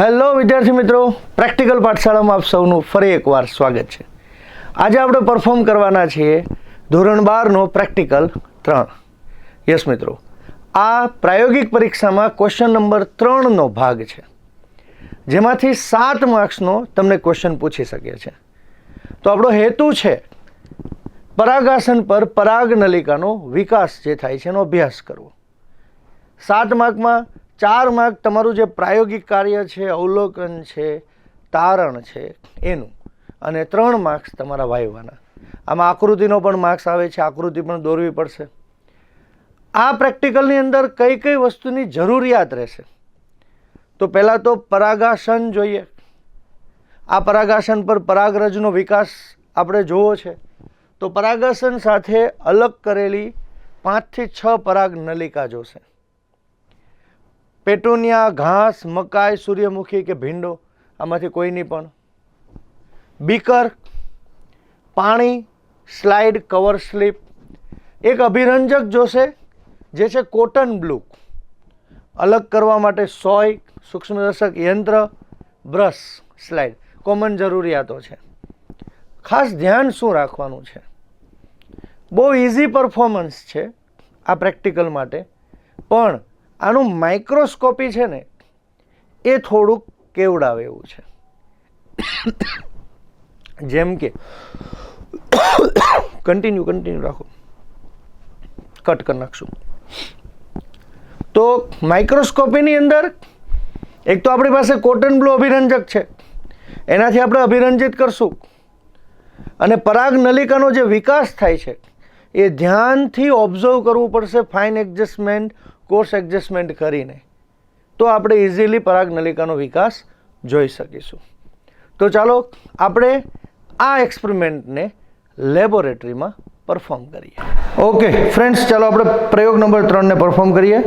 Hello વિદ્યાર્થી મિત્રો, practical પાઠશાળામાં આપ સૌનું ફરી એકવાર સ્વાગત છે. આજે આપણે પરફોર્મ કરવાના છીએ ધોરણ બારનો પ્રેક્ટિકલ ત્રણ. યસ મિત્રો, આ પ્રાયોગિક પરીક્ષામાં ક્વેશ્ચન નંબર ત્રણનો ભાગ છે. જેમાંથી સાત માર્ક્સનો તમને ક્વેશ્ચન પૂછી શકે છે તો આપણો હેતુ છે પરાગાસન પર પરાગ નલિકાનો વિકાસ જે થાય છે એનો અભ્યાસ કરવો. સાત માર્કમાં ચાર માર્ક તમારું જે પ્રાયોગિક કાર્ય છે, અવલોકન છે, તારણ છે, એનું. અને ત્રણ માર્ક્સ તમારા વાયવાના. આમાં આકૃતિનો પણ માર્ક્સ આવે છે, આકૃતિ પણ દોરવી પડશે. આ પ્રેક્ટિકલની અંદર કઈ કઈ વસ્તુની જરૂરિયાત રહેશે? તો પહેલાં તો પરાગાસન જોઈએ. આ પરાગાસન પર પરાગરજનો વિકાસ આપણે જોવો છે. તો પરાગાસન સાથે અલગ કરેલી પાંચથી છ પરાગ નલિકા જોશે. પેટોનિયા, ઘાસ, મકાઈ, સૂર્યમુખી કે ભીંડો, આમાંથી કોઈની પણ. બીકર, પાણી, સ્લાઇડ, કવર સ્લીપ. એક અભિરંજક જોશે, જે છે કોટન બ્લુ. અલગ કરવા માટે સોય, સૂક્ષ્મદર્શક યંત્ર, બ્રશ, સ્લાઇડ. કોમન જરૂરિયાતો છે. ખાસ ધ્યાન શું રાખવાનું છે? બહુ ઇઝી પરફોર્મન્સ છે આ પ્રેક્ટિકલ માટે. પણ આનું માઇક્રોસ્કોપી છે ને, એ થોડુંક કેવડાવે એવું છે. જેમ કે કન્ટિન્યુ કન્ટિન્યુ રાખો. કટ કરી નાખશું. તો માઇક્રોસ્કોપીની અંદર, એક તો આપણી પાસે કોટન બ્લુ અભિરંજક છે. એનાથી આપણે અભિરંજિત કરશું. અને પરાગ નલિકાનો જે વિકાસ થાય છે, એ ધ્યાનથી ઓબ્ઝર્વ કરવું પડશે ફાઇન એડજસ્ટમેન્ટ કોર્સ એડજસ્ટમેન્ટ કરીને તો આપણે ઇઝીલી પરાગ નલિકાનો વિકાસ જોઈ શકીશું. તો ચાલો આપણે આ એક્સપેરિમેન્ટને લેબોરેટરીમાં પરફોર્મ કરીએ. ઓકે, ફ્રેન્ડ્સ, ચાલો આપણે પ્રયોગ નંબર ત્રણને પરફોર્મ કરીએ.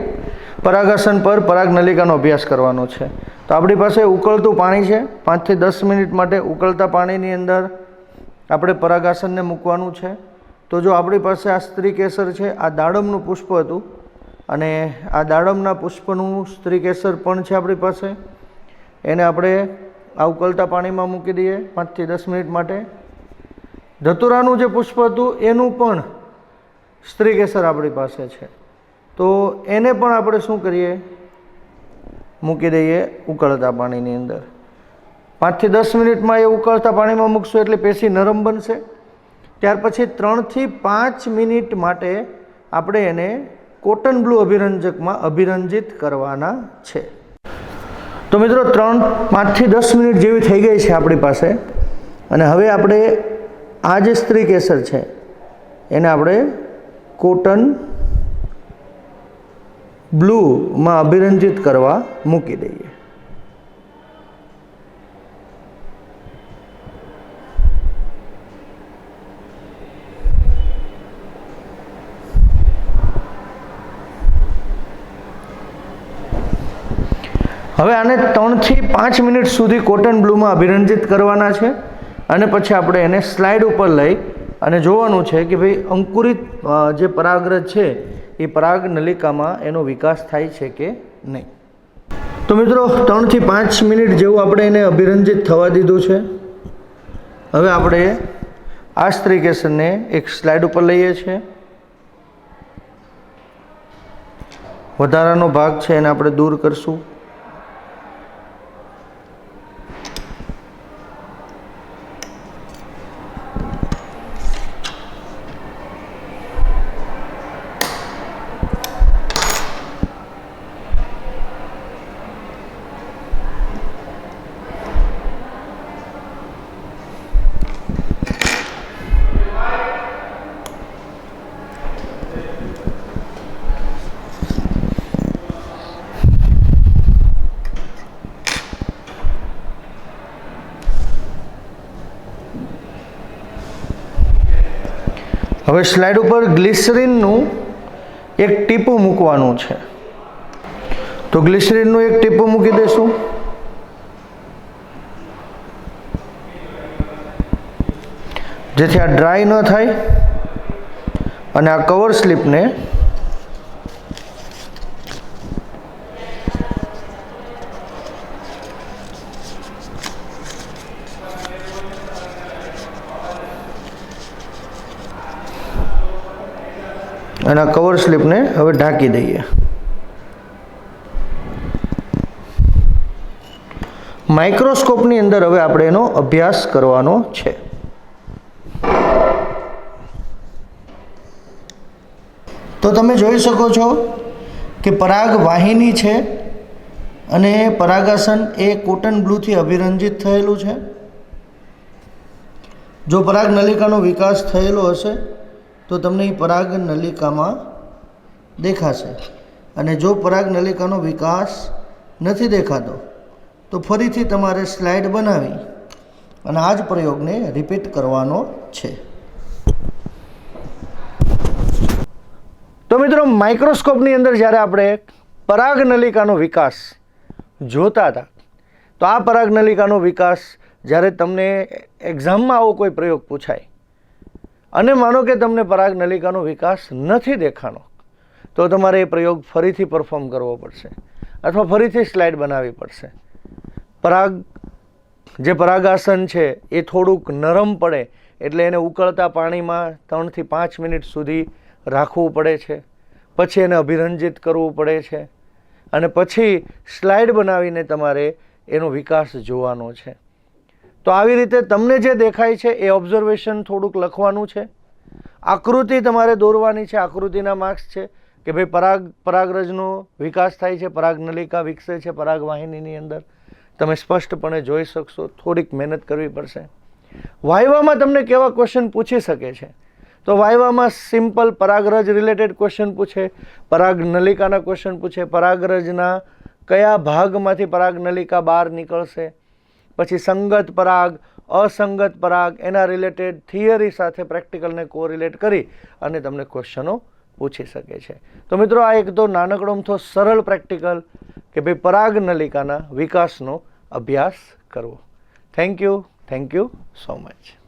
પરાગાસન પર પરાગ નલિકાનો અભ્યાસ કરવાનો છે. તો આપણી પાસે ઉકળતું પાણી છે. પાંચથી દસ મિનિટ માટે ઉકળતા પાણીની અંદર આપણે પરાગાસનને મૂકવાનું છે. તો જો આપણી પાસે આ સ્ત્રી કેસર છે, આ દાડમનું પુષ્પ હતું અને આ દાડમના પુષ્પનું સ્ત્રી કેસર પણ છે આપણી પાસે. એને આપણે આ ઉકળતા પાણીમાં મૂકી દઈએ પાંચથી દસ મિનિટ માટે. ધતુરાનું જે પુષ્પ હતું, એનું પણ સ્ત્રી કેસર આપણી પાસે છે. તો એને પણ આપણે શું કરીએ? મૂકી દઈએ ઉકળતા પાણીની અંદર. પાંચથી દસ મિનિટમાં એ ઉકળતા પાણીમાં મૂકશું એટલે પેશી નરમ બનશે. ત્યાર પછી ત્રણથી પાંચ મિનિટ માટે આપણે એને કોટન બ્લુ અભિરંજકમાં અભિરંજિત કરવાના છે. તો મિત્રો, ત્રણ પાંચથી દસ મિનિટ જેવી થઈ ગઈ છે આપણી પાસે. અને હવે આપણે આ જે સ્ત્રી કેસર છે, એને આપણે કોટન બ્લુમાં અભિરંજિત કરવા મૂકી દઈએ. હવે આને ત્રણથી પાંચ મિનિટ સુધી કોટન બ્લુમાં અભિરંજિત કરવાના છે. અને પછી આપણે એને સ્લાઇડ ઉપર લઈ અને જોવાનું છે કે ભાઈ અંકુરિત જે પરાગરજ છે, એ પરાગ નલિકામાં એનો વિકાસ થાય છે કે નહીં. તો મિત્રો, ત્રણથી પાંચ મિનિટ જેવું આપણે એને અભિરંજિત થવા દીધું છે. હવે આપણે આ સ્ત્રીકેશનને એક સ્લાઇડ ઉપર લઈએ છીએ. વધારાનો ભાગ છે એને આપણે દૂર કરશું. હવે સ્લાઇડ ઉપર ગ્લિસરીનનું એક ટીપું મૂકવાનું છે. તો ગ્લિસરીનનું એક ટીપું મૂકી દઈશું જેથી આ ડ્રાય ન થાય અને આ કવર સ્લીપને અને આ કવર સ્લિપને હવે ઢાંકી દઈએ. માઇક્રોસ્કોપની અંદર હવે આપણે એનો અભ્યાસ કરવાનો છે. તો તમે જોઈ શકો છો કે પરાગ વાહિની છે અને પરાગાસન એ કોટન બ્લૂથી અભિરંજિત થયેલું છે. જો પરાગ નલિકાનો વિકાસ થયેલો હશે તો તમને એ પરાગ નલિકામાં દેખાશે. અને જો પરાગ નલિકાનો વિકાસ નથી દેખાતો, તો ફરીથી તમારે સ્લાઇડ બનાવી અને આ જ પ્રયોગને રિપીટ કરવાનો છે. તો મિત્રો, માઇક્રોસ્કોપની અંદર જ્યારે આપણે પરાગ નલિકાનો વિકાસ જોતા હતા, તો આ પરાગ નલિકાનો વિકાસ જ્યારે તમને એક્ઝામમાં આવો કોઈ પ્રયોગ પૂછાય અને માનો કે તમને પરાગ નલિકાનો વિકાસ નથી દેખાનો તો તમારે એ પ્રયોગ ફરીથી પરફોર્મ કરવો પડશે અથવા ફરીથી સ્લાઇડ બનાવવી પડશે. પરાગ, જે પરાગાસન છે, એ થોડુંક નરમ પડે એટલે એને ઉકળતા પાણીમાં ત્રણથી પાંચ મિનિટ સુધી રાખવું પડે છે, પછી એને અભિરંજિત કરવું પડે છે, અને પછી સ્લાઇડ બનાવીને તમારે એનો વિકાસ જોવાનો છે. તો આવી રીતે તમને જે દેખાય છે એ ઓબ્ઝર્વેશન થોડુંક લખવાનું છે. આકૃતિ તમારે દોરવાની છે, આકૃતિના માર્ક્સ છે કે ભાઈ પરાગ, પરાગરજનો વિકાસ થાય છે, પરાગ નલિકા વિકસે છે પરાગ વાહિનીની અંદર. તમે સ્પષ્ટપણે જોઈ શકશો, થોડીક મહેનત કરવી પડશે. વાયવામાં તમને કેવા ક્વેશ્ચન પૂછી શકે છે? તો વાયવામાં સિમ્પલ પરાગરજ રિલેટેડ ક્વેશ્ચન પૂછે, પરાગ નલિકાના ક્વેશ્ચન પૂછે, પરાગરજના કયા ભાગમાંથી પરાગ નલિકા બહાર નીકળશે? પછી સંગત પરાગ, અસંગત પરાગ, એના રિલેટેડ થિયરી સાથે પ્રેક્ટિકલને કોરિલેટ કરી અને તમને ક્વેશ્ચનો પૂછી શકે છે. તો મિત્રો, આ એક તો નાનકડો અમથો સરળ પ્રેક્ટિકલ કે ભાઈ પરાગ નલિકાના વિકાસનો અભ્યાસ કરવો. Thank you thank you so much